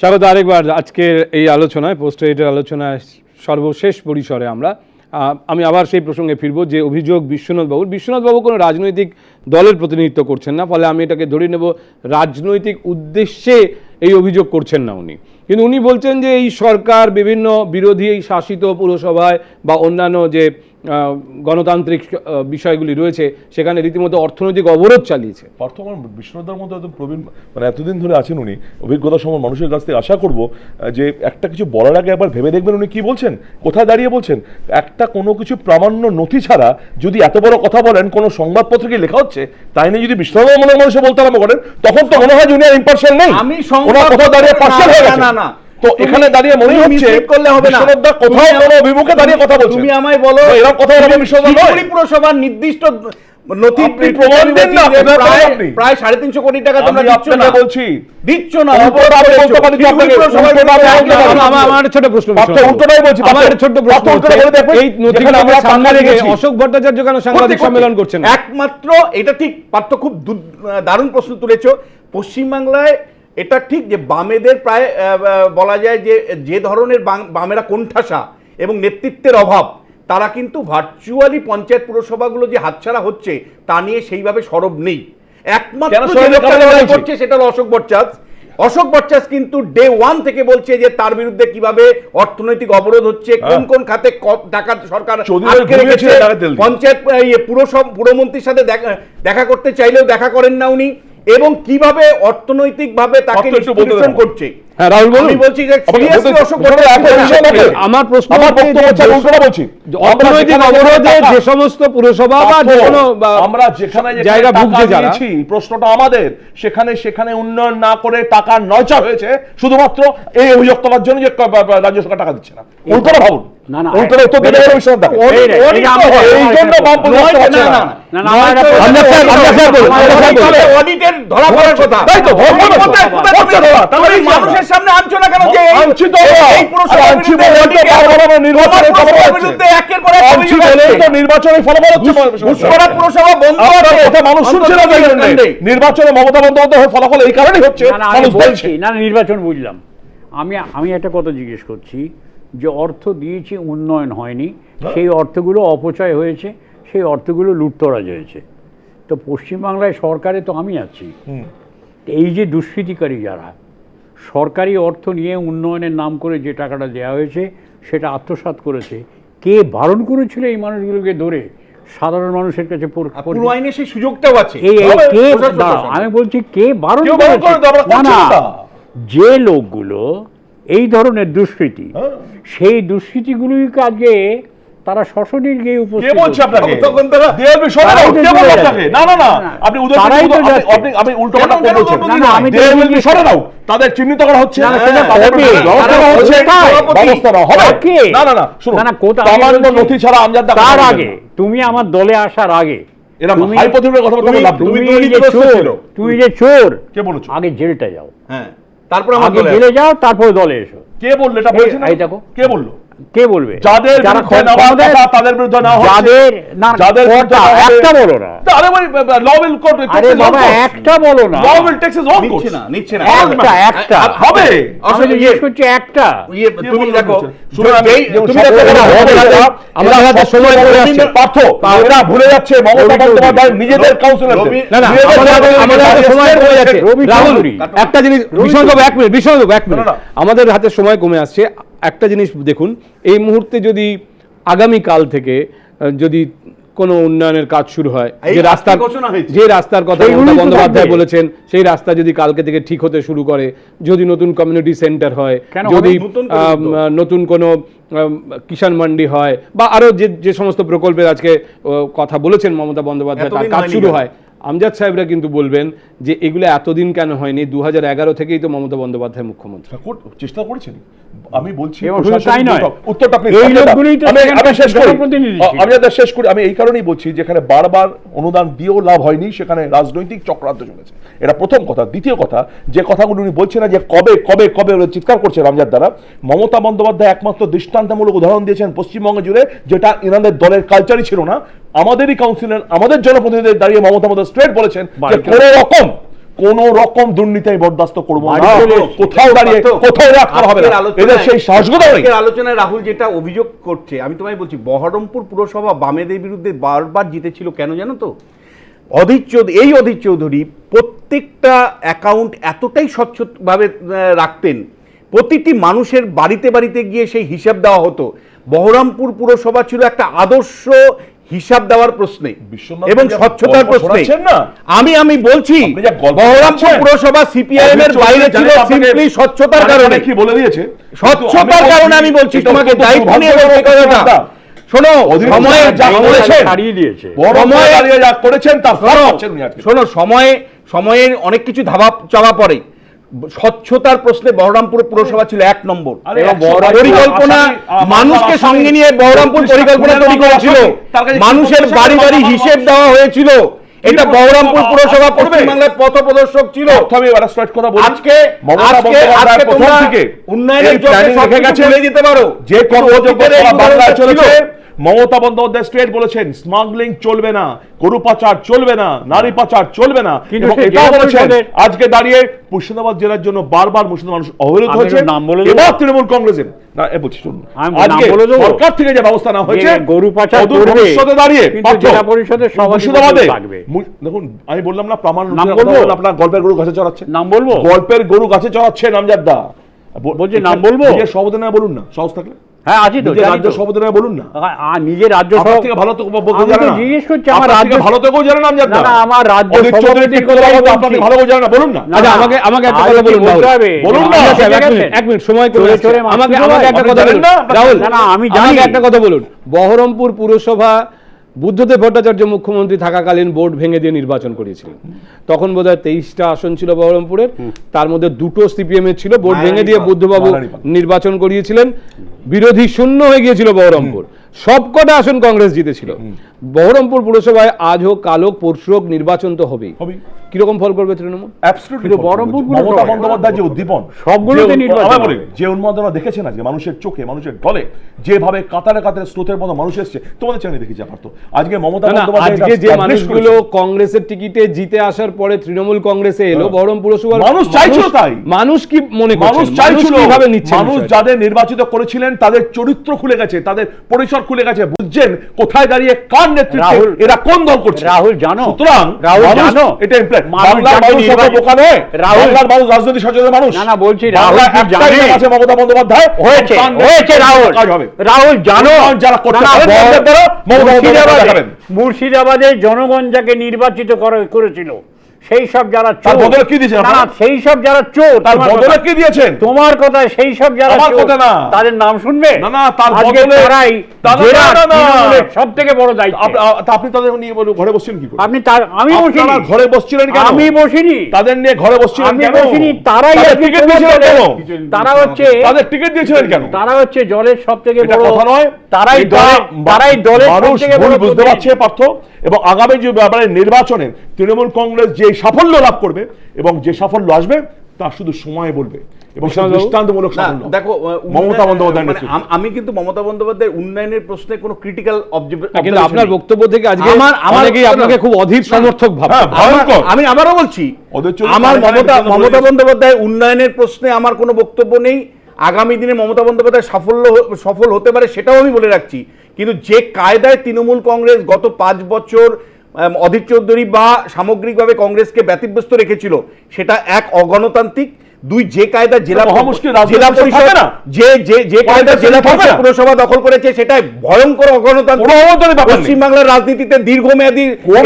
স্বাগত আরেকবার আজকের এই আলোচনায় পোস্ট এডিটের আলোচনায় সর্বশেষ পরিসরে আমরা আমি আবার সেই প্রসঙ্গে ফিরব যে অভিযোগ বিশ্বনাথ বাবুর। বিশ্বনাথ বাবু কোনো রাজনৈতিক দলের প্রতিনিধিত্ব করছেন না, ফলে আমি এটাকে ধরে নেব, রাজনৈতিক উদ্দেশ্যে এই অভিযোগ করছেন না উনি। কিন্তু উনি বলছেন যে এই সরকার বিভিন্ন বিরোধী এই শাসিত পুরসভায় বা অন্যান্য যে গণতান্ত্রিক বিষয়গুলি রয়েছে সেখানে রীতিমতো অর্থনৈতিক অবরোধ চালিয়েছে। আমার বিষ্ণুদার মতো একদম প্রবীণ মানে এতদিন ধরে আছেন উনি অভিজ্ঞতা সময় মানুষের কাছ থেকে আশা করব যে একটা কিছু বলার আগে একবার ভেবে দেখবেন উনি কি বলছেন কোথায় দাঁড়িয়ে বলছেন। একটা কোনো কিছু প্রামাণ্য নথি ছাড়া যদি এত বড় কথা বলেন কোনো সংবাদপত্রে লেখা হচ্ছে? তাই নিয়ে যদি বিষ্ণুদার মনে মানুষে বলতে আরম্ভ করেন তখন তো মনে হয় যে উনি আর ইম্পার্শিয়াল নেই। আমি কোথাও দাঁড়িয়ে না, পার্সিয়াল হয়ে গেছে না, না। তো এখানে দাঁড়িয়ে মনে হচ্ছে করলে হবে না। কোথাও কোনো অভিমুখে দাঁড়িয়ে কথা তুমি আমায় বলো এরকম কথা বলবে বিশ্বনাথ পুরসভার নির্দিষ্ট প্রায় সাড়ে তিনশো কোটি টাকা তোমরা দিচ্ছ না। বলছি দিচ্ছ না আমার ছোট প্রশ্ন। উল্টোটাই বলছি, আমার। প্রশ্ন এই নথিগুলো আমরা সামনে রেখে অশোক ভট্টাচার্য কেন সাংবাদিক সম্মেলন করছেন একমাত্র এটা ঠিক পার্থ খুব দারুণ প্রশ্ন তুলেছো। পশ্চিমবাংলায় এটা ঠিক যে বামেদের প্রায় বলা যায় যে যে ধরনের বামেরা কোণঠাসা এবং নেতৃত্বের অভাব তারা কিন্তু ভার্চুয়ালি পঞ্চায়েত পুরসভাগুলো যে হাতছাড়া হচ্ছে তা নিয়ে সেইভাবে সরব নেই একমাত্র কেন কেন? করছে সেটা হলো অশোক ভট্টাচার্য অশোক ভট্টাচার্য কিন্তু ডে ওয়ান থেকে বলছে যে তার বিরুদ্ধে কীভাবে অর্থনৈতিক অবরোধ হচ্ছে কোন হ্যাঁ। কোন খাতে টাকা সরকার। পঞ্চায়েত ইয়ে, পুরসভ পুরমন্ত্রীর সাথে দেখা করতে চাইলেও দেখা করেন না উনি এবং কীভাবে অর্থনৈতিক ভাবে তাকে দাও। করছে। হ্যাঁ, রাহুল আমি বলছি যে আপনাকে অশোক বলতে ভট্টাচার্য একটা না। বিষয় আমাকে- আমার প্রশ্ন আমার বক্তব্য হচ্ছে বলছি। অর্থনৈতিক অবরোধে যে সমস্ত পুরসভা বা যে কোনো আমরা যেখানে যেখানে জায়গা ভুগছে যারা প্রশ্নটা আমাদের। সেখানে সেখানে উন্নয়ন না করে টাকা নয়চা হয়েছে শুধুমাত্র এই অভিযোগ তোলার জন্য যে রাজ্য সরকার টাকা দিচ্ছে না। উল্টোটা ভাবুন। না, না, এই জন্য না, না। না, না, আমার। তাহলে অডিটের ধরা পড়ার কথা তাই তো, কোথায়- কোথায় ধরা, তাহলে মানুষের সামনে আনছো না কেন যে আনছি তো এই-। আনছি বারবার নির্বাচনে ফলাফল বিরুদ্ধে একের পর এক আনছি অভিযোগ তো নির্বাচনে ফলাফল হচ্ছে ঘুষখোরা পুরসভা বন্ধ আপনার আছে। মানুষ শুনছে না তাই জন্যে। অন্তত নির্বাচনে মমতা বন্দ্যোপাধ্যায়ের ফলাফল এই কারণেই হচ্ছে মানুষ বলছে না, নির্বাচন বুঝলাম আমি আমি একটা কথা জিজ্ঞেস করছি যে অর্থ দিয়েছি উন্নয়ন হয়নি সেই অর্থগুলো অপচয় হয়েছে সেই অর্থগুলো লুটতরাজ হয়েছে। তো পশ্চিমবাংলায় সরকারে তো আমি আছি। এই যে দুষ্কৃতিকারী যারা সরকারি অর্থ নিয়ে উন্নয়নের নাম করে যে টাকাটা দেওয়া হয়েছে সেটা আত্মসাৎ করেছে কে বারণ করেছিল এই মানুষগুলোকে ধরে? সাধারণ মানুষের কাছে আইনে সেই সুযোগটাও আছে। কে। আমি বলছি কে বারণ। যে লোকগুলো এই ধরনের দুষ্কৃতি। হ্যাঁ। সেই দুষ্কৃতিগুলোই কাজে তারা শশনীর গিয়ে উপস্থিত বলছে আপনাকে? তখন তারা- দেয়াল বিষয় না, কে বলছে আপনাকে? না না আপনি উদয় আপনি- আপনি উল্টো কথা বলছেন? না, না, আমি তো দেয়াল জিজ্ঞেস বিষয় সরে দাও তাদের চিহ্নিত করা হচ্ছে। না, হ্যাঁ, সেটা কবে? বিরুদ্ধে ব্যবস্থা হচ্ছে ব্যবস্থা হবে। কাকে? না না না শুনুন। না, না, কোথায়? আমি প্রামাণ্য নথি ছাড়া আমজাদ দা তার আগে তুমি আমার দলে আসার আগে তুমি- কথা বলতে তুমি- লাভ তুমি তুমি যে চোর ছিল। তুমি যে চোর কে বলেছ? আগে জেলটা যাও। হ্যাঁ। তারপর আমার দলে জেলে যাও তারপরে দলে এসো। কে বলল? এটা বলেছেন এই দেখো। কে বলল? কে বলবে? যাদের তাদের বিরুদ্ধে হচ্ছে। যাদের না যাদের একটা বলো না। আরে ভাই ল উইল কোর্ট আরে বাবা একটা বলো না। Law will takes its own না নিচ্ছে না। একটা একটা। হবে। আসলে ইয়ে- করছি একটা। ইয়ে, তুমি দেখো? শুনুন, আমি- তুমি দেখো না, না, এরা সময় পার্থ। এরা ভুলে যাচ্ছে মমতা বন্দ্যোপাধ্যায় নিজেদের কাউন্সিলর না না আমাদের আমাদের সময় কমে যাচ্ছে। রাহুল একটা জিনিস এক মিনিট এক মিনিট না, না। আমাদের হাতে সময় কমে আসছে। একটা জিনিস দেখুন এই মুহূর্তে যদি আগামী কাল থেকে যদি কোনো উন্নয়নের কাজ শুরু হয় যে রাস্তার যে রাস্তার কথা মমতা বন্দ্যোপাধ্যায় বলেছেন সেই রাস্তা যদি কালকে থেকে ঠিক হতে শুরু করে যদি নতুন কমিউনিটি সেন্টার হয় যদি নতুন কোনো কিষাণ মান্ডি হয় বা আরও যে যে সমস্ত প্রকল্পের আজকে কথা বলেছেন মমতা বন্দ্যোপাধ্যায় তার কাজ শুরু হয় আমজাদ সাহেবরা কিন্তু বলবেন যে এগুলো এতদিন কেন হয়নি? দু এগারো থেকেই তো মমতা বন্দ্যোপাধ্যায় মুখ্যমন্ত্রী। চেষ্টা করেছেন। আমি বলছি তাই নয়। উত্তরটা আপনি আমি শেষ করি। আমি শেষ করি। আমি এই কারণেই বলছি যেখানে বারবার অনুদান দিয়েও লাভ হয়নি সেখানে রাজনৈতিক চক্রান্ত চলেছে। এটা প্রথম কথা। দ্বিতীয় কথা যে কথাগুলো উনি বলছেন না যে কবে কবে কবে চিৎকার করছে রামজাদ দ্বারা মমতা বন্দ্যোপাধ্যায় একমাত্র দৃষ্টান্তমূলক উদাহরণ দিয়েছেন পশ্চিমবঙ্গ জুড়ে যেটা এনাদের দলের কালচারই ছিল না। আমাদেরই কাউন্সিলর আমাদের জনপ্রতিনিধিদের দাঁড়িয়ে মমতা মতো স্ট্রেট বলেছেন যে কোনো রকম কোন রকম দুর্নীতি আমি বরদাস্ত করব না। কোথাও দাঁড়িয়ে কোথাও রাখা হবে না। এদের সেই আজকের আলোচনায় রাহুল যেটা অভিযোগ করছে আমি তোমায় বলছি বহরমপুর পুরসভা বামেদের বিরুদ্ধে বারবার জিতেছিল কেন জানো তো? অধীর চৌধুরী এই অধীর চৌধুরী প্রত্যেকটা অ্যাকাউন্ট এতটাই স্বচ্ছভাবে রাখতেন। প্রতিটি মানুষের বাড়িতে বাড়িতে গিয়ে সেই হিসাব দেওয়া হতো। বহরমপুর পুরসভা ছিল একটা আদর্শ হিসাব দেওয়ার প্রশ্নে এবং স্বচ্ছতার প্রশ্নে আমি আমি বলছি বহরমপুর পুরসভা সিপিআইএম এর বাইরে ছিল সিম্পলি স্বচ্ছতার কারণে। কি বলে দিয়েছে? স্বচ্ছতার কারণে আমি বলছি তোমাকে দায়িত্ব নিয়ে বলছি কথাটা। শোনো সময়ে যা করেছেন ছাড়িয়ে দিয়েছে। সময়ে- যা করেছেন তার ফল শোনো, পাচ্ছেন শোনো সময়ে সময়ের অনেক কিছু ধাবা চাওয়া পড়ে। স্বচ্ছতার প্রশ্নে বহরমপুর পুরসভা ছিল এক নম্বর পরিকল্পনা মানুষকে সঙ্গে নিয়ে বহরমপুর পরিকল্পনা তৈরি করেছিল মানুষের বাড়ি বাড়ি হিসেব দেওয়া হয়েছিল এটা? বহরমপুর পুরসভা? পশ্চিমবাংলার পথ প্রদর্শক ছিল আমি কথা বলি। আজকে আজকে আজকে তোমরা থেকে উন্নয়নের জন্য। ভুলে যেতে পারো যে কর্মযোগ্য উদাহরণটা চলেছে। মমতা বন্দ্যোপাধ্যায় স্ট্রেট বলেছেন স্মাগলিং চলবে না গরু পাচার চলবে না নারী পাচার চলবে না। কিন্তু এবং এটাও বলেছেন আজকে দাঁড়িয়ে মুর্শিদাবাদ জেলার জন্য বারবার মুর্শিদাবাদ মানুষ অবরোধ হয়েছে? এবার তৃণমূল কংগ্রেসের না এ বলছি শুনুন। আজকে সরকার থেকে যে ব্যবস্থা নেওয়া হয়েছে গরু পাচার ভবিষ্যতে দাঁড়িয়ে জেলা পরিষদের মুর্শিদাবাদে দেখুন আমি বললাম না প্রমাণ? আপনার গল্পের গরু গাছে চড়াচ্ছে। নাম বলব? গল্পের গরু গাছে চড়াচ্ছে নামজাদা। বলছি নাম বলব? না বলুন না সাহস থাকলে। হ্যাঁ আছি তো রাজ্য সভাপতি না বলুন না। আ- আ, রাজ্য সভা- থেকে ভালো তো বলতে আমি না। জিজ্ঞেস করছি আমার রাজ্য ভালো তো কেউ জানেন না আমজাদ না, না, আমার রাজ্য সভাপতি বলছি। ভালো কেউ জানেন না বলুন না। আচ্ছা আমাকে আমাকে একটা কথা বলুন বলুন না। এক মিনিট, এক মিনিট সময় করে আমাকে আমাকে একটা কথা বলুন। রাহুল না, না, আমি জানি। আমাকে একটা কথা বলুন। বহরমপুর পুরসভা বুদ্ধদেব ভট্টাচার্য মুখ্যমন্ত্রী থাকাকালীন বোর্ড ভেঙে দিয়ে নির্বাচন করেছিলেন। তখন বোধ হয় তেইশটা আসন ছিল বহরমপুরের তার মধ্যে দুটো সিপিএম এর ছিল বোর্ড ভেঙে দিয়ে বুদ্ধবাবু নির্বাচন করিয়েছিলেন। বিরোধী শূন্য হয়ে গিয়েছিল বহরমপুর। সবকটা আসন কংগ্রেস জিতেছিল। বহরমপুর পুরসভায় আজ হোক কাল হোক পরশু হোক নির্বাচন তো হবেই। কীরকম ফল করবে তৃণমূল? বহরমপুর মমতা বন্দ্যোপাধ্যায় যে উদ্দীপন সবগুলোতে যে নির্বাচন যে উন্মাদনা দেখেছেন আজকে মানুষের চোখে মানুষের দলে যেভাবে কাতারে কাতারে স্রোতের মতো মানুষ এসছে তোমাদের চ্যানেলে দেখেছি পারতো আজকে মমতা আজকে যে মানুষগুলো কংগ্রেসের টিকিটে জিতে আসার পরে তৃণমূল কংগ্রেসে এলো হ্যাঁ। বহরম পুরসভার মানুষ চাইছিল তাই। মানুষ কি মনে করছে মানুষ চাইছিল। কীভাবে নিচ্ছে মানুষ যাদের নির্বাচিত করেছিলেন তাদের চরিত্র খুলে গেছে তাদের পরিসর খুলে গেছে। বুঝছেন? কোথায় দাঁড়িয়ে কার নেতৃত্বে এরা কোন দল করছে? রাহুল জানো? সুতরাং রাহুল জানো? এটা মানুষ বাংলার মানুষ অত বোকা নয়। রাহুল বাংলার মানুষ রাজনৈতিক সচেতন মানুষ। না, না, বলছি, রাহুল জানে? আছে মমতা বন্দ্যোপাধ্যায়। হয়েছে হয়েছে রাহুল। রাহুল জানো? যারা করতে দ্বারা মমতা বন্দ্যোপাধ্যায় মুর্শিদাবাদে মুর্শিদাবাদে জনগণ যাকে নির্বাচিত করে- করেছিল সেই সব যারা চোর বদলে কি দিয়েছেন না, সেই সব যারা চোর তার বদলে কি দিয়েছেন? তোমার কথা সেই সব যারা আমার কথা না। তাদের নাম শুনবে? না, না, তার বদলে- তারাই সব থেকে বড় দায়িত্ব। আপনি তাদের নিয়ে বলুন, ঘরে বসছেন কি করে? আপনি তার আমি বসিনি। ঘরে বসছিলেন কেন? আমি বসিনি। তাদের নিয়ে ঘরে বসছিলেন আমি বসিনি তারাই টিকিট দিয়েছিলেন কেন? তারা হচ্ছে তাদের টিকিট দিয়েছিলেন কেন? তারা হচ্ছে জলের সব থেকে বড় কথা নয়। তারাই তারাই দলের সবথেকে ভুল বড় বুঝতে পারছে পার্থ। এবং আগামী যে ব্যাপারে নির্বাচনে তৃণমূল কংগ্রেস যে সাফল্য লাভ করবে এবং যে সাফল্য আসবে তা শুধু সময় বলবে এবং দৃষ্টান্তমূলক সাফল্য। দেখো মমতা বন্দ্যোপাধ্যায়ের মানে। আম- কিন্তু মমতা বন্দ্যোপাধ্যায়ের উন্নয়নের প্রশ্নে কোনো ক্রিটিক্যাল কিন্তু আপনার বক্তব্য থেকে আজকে আমার- আমার- আপনাকে খুব অধীর সমর্থক ভাবছে। হ্যাঁ, আমি আবারও বলছি আমার মমতা মমতা বন্দ্যোপাধ্যায় উন্নয়নের প্রশ্নে আমার কোনো বক্তব্য নেই। আগামী দিনে মমতা বন্দ্যোপাধ্যায় সাফল্য সফল হতে পারে সেটাও আমি বলে রাখছি। কিন্তু যে কায়দায় তৃণমূল কংগ্রেস গত পাঁচ বছর অধীর চৌধুরী বা সামগ্রিকভাবে কংগ্রেসকে ব্যতিব্যস্ত রেখেছিল সেটা এক অগণতান্ত্রিক দুই যে কায়দা জেলা জেলা পরিষদ? যে যে যে কায়দা জেলা পরিষদ? পুরসভা দখল করেছে সেটাই ভয়ঙ্কর অগণতান্ত্রিক পশ্চিমবাংলার রাজনীতিতে দীর্ঘমেয়াদী কোনো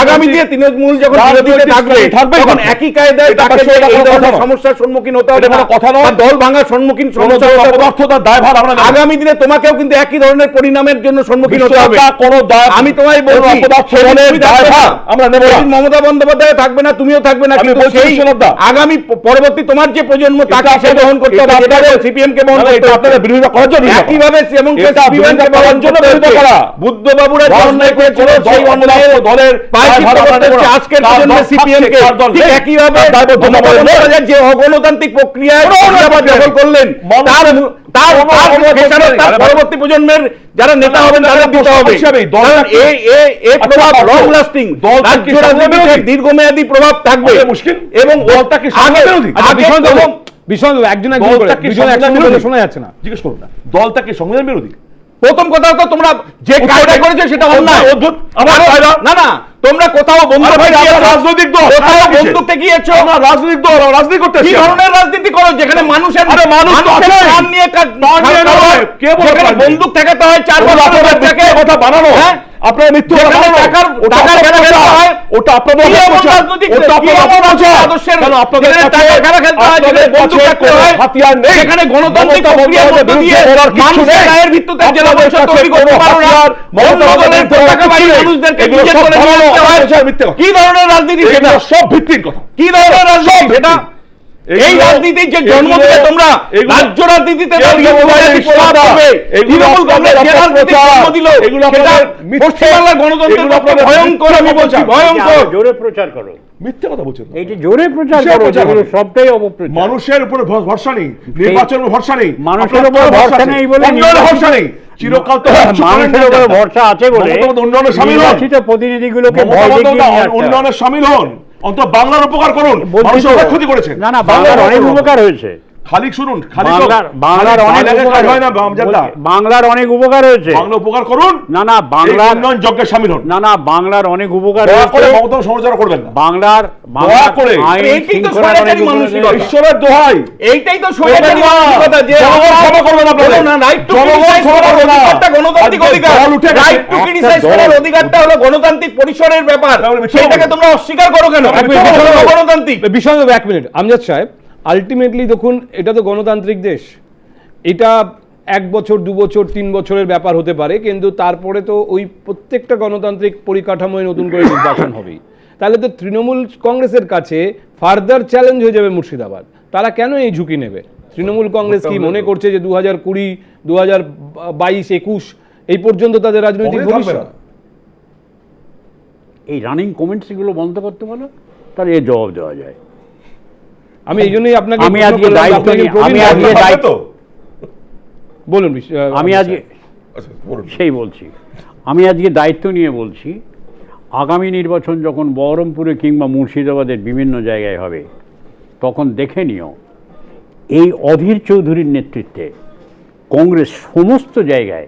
আগামী দিনে তৃণমূল যখন থাকবে তখন একই কায়দায় এটা তাকে কোনো এই কথা ধরনের নয়। সমস্যার সম্মুখীন হতে হবে এটা কোনো না। কথা নয়। দল ভাঙার সম্মুখীন কোনো সমস্যা হতে হবে। অপদার্থতার দায়ভার আমরা আগামী দিনে তোমাকেও কিন্তু একই ধরনের পরিণামের জন্য সম্মুখীন হতে হবে কোনো আমি তোমায়। আমরা নেব মমতা বন্দ্যোপাধ্যায় থাকবে না তুমিও থাকবে না কিন্তু সেই আগামী পরবর্তী তোমার যে প্রজন্ম তাকে সে আপনাদের- গ্রহণ করতে হবে আপনাদের- সিপিএম কে বহন করতে হবে। আপনাদের বিরোধিতা করার জন্য একইভাবে এবং সিপিএম কে বহন জন্য বিরোধিতা করা। বুদ্ধবাবুরা সেই দলের আজকের প্রজন্মে সিপিএম কে ঠিক যে অগণতান্ত্রিক প্রক্রিয়ায় দখল করলেন তার তার পরবর্তী প্রজন্মের যারা নেতা হবেন তাদের দিতে হবে। এই প্রভাব লং লাস্টিং দীর্ঘমেয়াদী প্রভাব থাকবে। মুশকিল। এবং আগে বিরোধী? আচ্ছা একজন একজন? শোনা যাচ্ছে না। জিজ্ঞেস করুন না। দলটা কি সংবিধান বিরোধী? প্রথম কথা তো তোমরা যে কায়দা করেছে সেটা অন্যায় অদ্ভুত। আমার না না তোমরা কোথাও বন্ধু ভাই, রাজনৈতিক দল। কোথাও গিয়েছো আমরা রাজনৈতিক দল রাজনীতি করতে কি ধরনের রাজনীতি করো যেখানে মানুষের আরে মানুষ তো নিয়ে কাজ। কে বলে বন্দুক থেকে তো হয় চার বছর বাচ্চাকে কথা বানানো হ্যাঁ? আপনারা টাকার- ওটা আপনাদের। হয়। কি হাতিয়ার নেই। গণতান্ত্রিক ধরনের রাজনীতি সব ভিত্তির কথা। কি ধরনের রাজনীতি? এই যে জন্ম দিলে তোমরা রাজ্য রাজনীতিতে তৃণমূল কংগ্রেস যে অপপ্রচার। জন্ম দিল। পশ্চিমবাংলার গণতন্ত্রের পক্ষে ভয়ঙ্কর আমি বলছি। ভয়ঙ্কর জোরে প্রচার করো মিথ্যে কথা বলছেন তো। এইটা জোরে প্রচার করো? সবটাই অপপ্রচার মানুষের উপরে ভরসা নেই নির্বাচনের ভরসা নেই মানুষের উপর ভরসা নেই বলে উন্নয়নের ভরসা নেই চিরকাল তো মানুষের উপরে ভরসা আছে বলে সামিল হন প্রতিনিধিগুলোকে মমতা ভয় দেখিয়ে বন্দ্যোপাধ্যায় নিয়ে আসতে হয়। উন্নয়নে সামিল হন অন্তত বাংলার উপকার করুন। মানুষের ক্ষতি করেছে। না না বাংলার অনেক উপকার হয়েছে। খালি শুনুন খালি বাংলার বাংলার অনেক হয় না বাংলার অনেক উপকার হয়েছে। বাংলা উপকার করুন না না বাংলার উন্নয়ন যজ্ঞে সামিল হন। না না বাংলার অনেক উপকার করে মমতা সমালোচনা করবেন না। বাংলার করে। এইটাই তো মানসিকতা। ঈশ্বরের দোহাই। এইটাই তো না। মানসিকতা যে জনগণ ক্ষমা করবে না আপনাদের। না রাইট টু জনগণ ক্ষমা করার করবে না। অধিকারটা গণতান্ত্রিক অধিকার। উঠে রাইট টু ক্রিটিসাইজ করার অধিকারটা হলো গণতান্ত্রিক পরিসরের ব্যাপার। সেটাকে। তোমরা অস্বীকার করো কেন? গণতান্ত্রিক। বাবু, এক মিনিট। আমজাদ সাহেব আলটিমেটলি দেখুন এটা তো গণতান্ত্রিক দেশ। এটা এক বছর দু বছর তিন বছরের ব্যাপার হতে পারে কিন্তু তারপরে তো ওই প্রত্যেকটা গণতান্ত্রিক পরিকাঠামোয় নতুন করে নির্বাচন হবেই। তাহলে তো তৃণমূল কংগ্রেসের কাছে ফার্দার চ্যালেঞ্জ হয়ে যাবে মুর্শিদাবাদ। তারা কেন এই ঝুঁকি নেবে? তৃণমূল কংগ্রেস কি মনে করছে যে দু হাজার কুড়ি দু হাজার বাইশ একুশ এই পর্যন্ত তাদের রাজনৈতিক ভবিষ্যৎ? এই রানিং কমেন্টসগুলো বন্ধ করতে বলো তাহলে এর জবাব দেওয়া যায়। আমি এই জন্যই আপনাকে আমি আজকে দায়িত্ব নিয়ে- আমি আজকে দায়িত্ব- বলুন আমি আজকে। আচ্ছা, বলুন। সেই বলছি। আমি আজকে দায়িত্ব নিয়ে বলছি আগামী নির্বাচন যখন বহরমপুরে কিংবা মুর্শিদাবাদের বিভিন্ন জায়গায় হবে তখন দেখে নিও এই অধীর চৌধুরীর নেতৃত্বে কংগ্রেস সমস্ত জায়গায়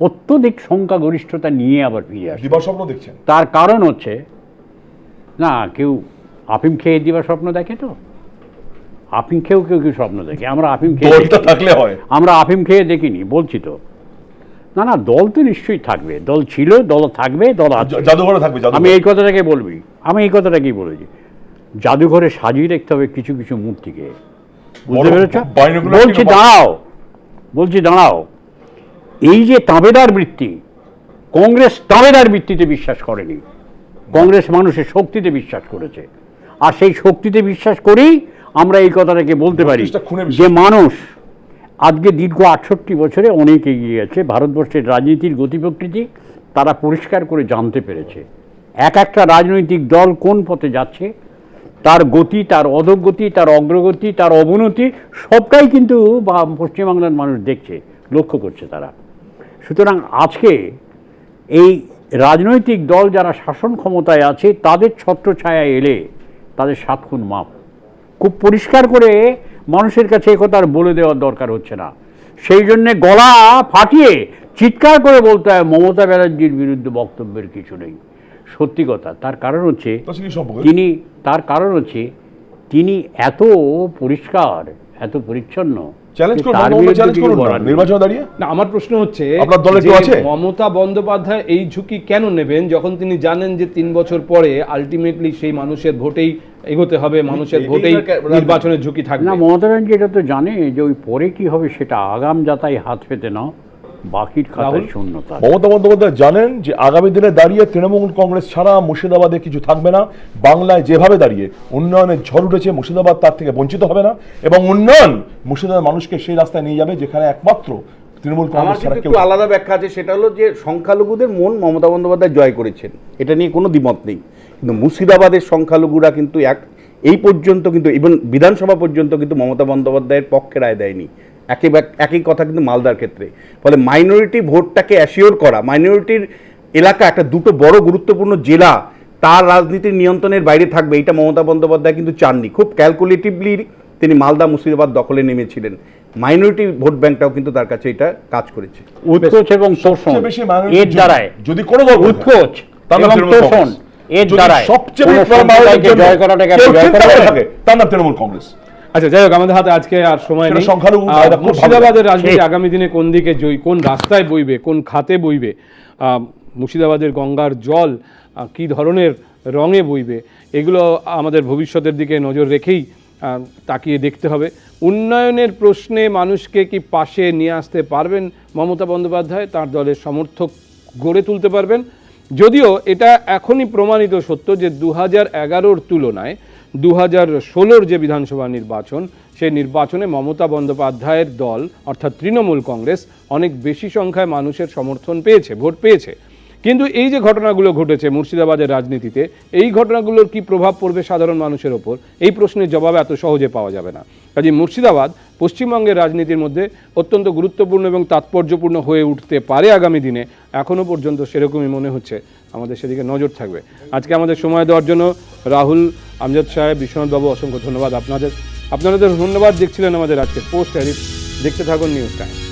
অত্যধিক সংখ্যাগরিষ্ঠতা নিয়ে আবার ফিরে আসবে। দিবা স্বপ্ন দেখছেন। তার কারণ হচ্ছে না কেউ আফিম খেয়ে দিবা স্বপ্ন দেখে তো? আফিম খেয়েও কেউ কেউ স্বপ্ন দেখে। আমরা আফিম খেয়ে থাকলে হয়। আমরা আফিম খেয়ে দেখিনি বলছি তো। না না দল তো নিশ্চয়ই থাকবে। দল ছিল দল থাকবে দল আছে। জাদুঘরে থাকবে আমি এই কথাটাকে বলবি। আমি এই কথাটাকেই বলেছি। জাদুঘরে সাজিয়ে রাখতে হবে কিছু কিছু মূর্তিকে। বুঝতে পেরেছ? বলছি দাঁড়াও। বলছি দাঁড়াও। এই যে তাবেদার বৃত্তি কংগ্রেস তাবেদার বৃত্তিতে বিশ্বাস করেনি। কংগ্রেস মানুষের শক্তিতে বিশ্বাস করেছে। আর সেই শক্তিতে বিশ্বাস করেই আমরা এই কথাটাকে বলতে পারি যে মানুষ আজকে দীর্ঘ আটষট্টি বছরে অনেক এগিয়ে গেছে। ভারতবর্ষের রাজনীতির গতি প্রকৃতি তারা পরিষ্কার করে জানতে পেরেছে। এক একটা রাজনৈতিক দল কোন পথে যাচ্ছে তার গতি তার অধোগতি তার অগ্রগতি তার অবনতি সবটাই কিন্তু পশ্চিমবাংলার মানুষ দেখছে লক্ষ্য করছে তারা। সুতরাং আজকে এই রাজনৈতিক দল যারা শাসন ক্ষমতায় আছে তাদের ছত্রছায়া এলে তাদের সাত খুন মাপ খুব পরিষ্কার করে মানুষের কাছে একথা আর বলে দেওয়ার দরকার হচ্ছে না। সেই জন্যে গলা ফাটিয়ে চিৎকার করে বলতে হয় মমতা ব্যানার্জির বিরুদ্ধে বক্তব্যের কিছু নেই। সত্যি কথা তার কারণ হচ্ছে তিনি তার কারণ হচ্ছে তিনি এত পরিষ্কার এত পরিচ্ছন্ন আমার প্রশ্ন হচ্ছে আপনার দলে কেউ যে আছে? মমতা বন্দ্যোপাধ্যায় এই ঝুঁকি কেন নেবেন? যখন তিনি জানেন যে তিন বছর পরে আলটিমেটলি সেই মানুষের ভোটেই এগোতে হবে মানুষের ভোটেই নির্বাচনের ঝুঁকি থাকবে। না মমতা ব্যানার্জি এটা তো জানে যে ওই পরে কি হবে সেটা আগাম যাতাই হাত পেতে নাও বাকির খাতায় শূন্যতা। মমতা বন্দ্যোপাধ্যায় জানেন যে আগামী দিনে দাঁড়িয়ে তৃণমূল কংগ্রেস ছাড়া মুর্শিদাবাদে কিছু থাকবে না বাংলায় যেভাবে দাঁড়িয়ে উন্নয়নের ঝড় উঠেছে মুর্শিদাবাদ তার থেকে বঞ্চিত হবে না এবং উন্নয়ন মুর্শিদাবাদের মানুষকে সেই রাস্তায় নিয়ে যাবে যেখানে একমাত্র তৃণমূল কংগ্রেস ছাড়া কেউ একটু আলাদা ব্যাখ্যা আছে সেটা হলো যে সংখ্যালঘুদের মন মমতা বন্দ্যোপাধ্যায় জয় করেছেন। এটা নিয়ে কোনো দ্বিমত নেই। কিন্তু মুর্শিদাবাদের সংখ্যালঘুরা কিন্তু এক এই পর্যন্ত কিন্তু ইভেন বিধানসভা পর্যন্ত কিন্তু মমতা বন্দ্যোপাধ্যায়ের পক্ষে রায় দেয়নি। একই একই কথা কিন্তু মালদার ক্ষেত্রে। ফলে মাইনরিটি ভোটটাকে অ্যাসিওর করা মাইনরিটির এলাকা একটা দুটো বড় গুরুত্বপূর্ণ জেলা তার রাজনীতির নিয়ন্ত্রণের বাইরে থাকবে এটা মমতা বন্দ্যোপাধ্যায় কিন্তু চাননি। খুব ক্যালকুলেটিভলি তিনি মালদা মুর্শিদাবাদ দখলে নেমেছিলেন। মাইনরিটি ভোট ব্যাংকটাও কিন্তু তার কাছে এটা কাজ করেছে। উৎকোচ এবং minority এর যদি- দ্বারায় যদি কোনো উৎকোচ এবং তোষণ। কংগ্রেস। এর সবচেয়ে জয় জয় করে? থাকে তার নাম তৃণমূল কংগ্রেস। আচ্ছা যাই হোক আমাদের হাতে আজকে আর সময় নেই। সংখ্যালঘু আহ, ভাইরা খুব ভালো মুর্শিদাবাদের রাজনীতি আগামী দিনে কোন দিকে জয়ী কোন রাস্তায় বইবে কোন খাতে বইবে মুর্শিদাবাদের গঙ্গার জল কি ধরনের রঙে বইবে এগুলো আমাদের ভবিষ্যতের দিকে নজর রেখেই আহ, তাকিয়ে দেখতে হবে। উন্নয়নের প্রশ্নে মানুষকে কি পাশে নিয়ে আসতে পারবেন মমতা বন্দ্যোপাধ্যায়? তার দলের সমর্থক গড়ে তুলতে পারবেন। যদিও এটা এখনই প্রমাণিত সত্য যে দু হাজার এগারোর তুলনায় দু হাজার ষোলোর যে বিধানসভা নির্বাচন, সেই নির্বাচনে মমতা বন্দ্যোপাধ্যায়ের দল, অর্থাৎ তৃণমূল কংগ্রেস, অনেক বেশি সংখ্যায় মানুষের সমর্থন পেয়েছে, ভোট পেয়েছে। কিন্তু এই যে ঘটনাগুলো ঘটেছে মুর্শিদাবাদের রাজনীতিতে, এই ঘটনাগুলোর কি প্রভাব পড়বে সাধারণ মানুষের ওপর? এই প্রশ্নের জবাব এত সহজে পাওয়া যাবে না। কাজে মুর্শিদাবাদ পশ্চিমবঙ্গের রাজনীতির মধ্যে অত্যন্ত গুরুত্বপূর্ণ এবং তাৎপর্যপূর্ণ হয়ে উঠতে পারে আগামী দিনে। এখনও পর্যন্ত সেরকমই মনে হচ্ছে। আমাদের সেদিকে নজর থাকবে। আজকে আমাদের সময় দেওয়ার জন্য রাহুল, আমজাদ সাহেব বিশ্বনাথবাবু অসংখ্য ধন্যবাদ আপনাদের। আপনাদের ধন্যবাদ দেখছিলেন আমাদের আজকে পোস্ট হ্যারিফ দেখতে থাকুন নিউজ টাইম।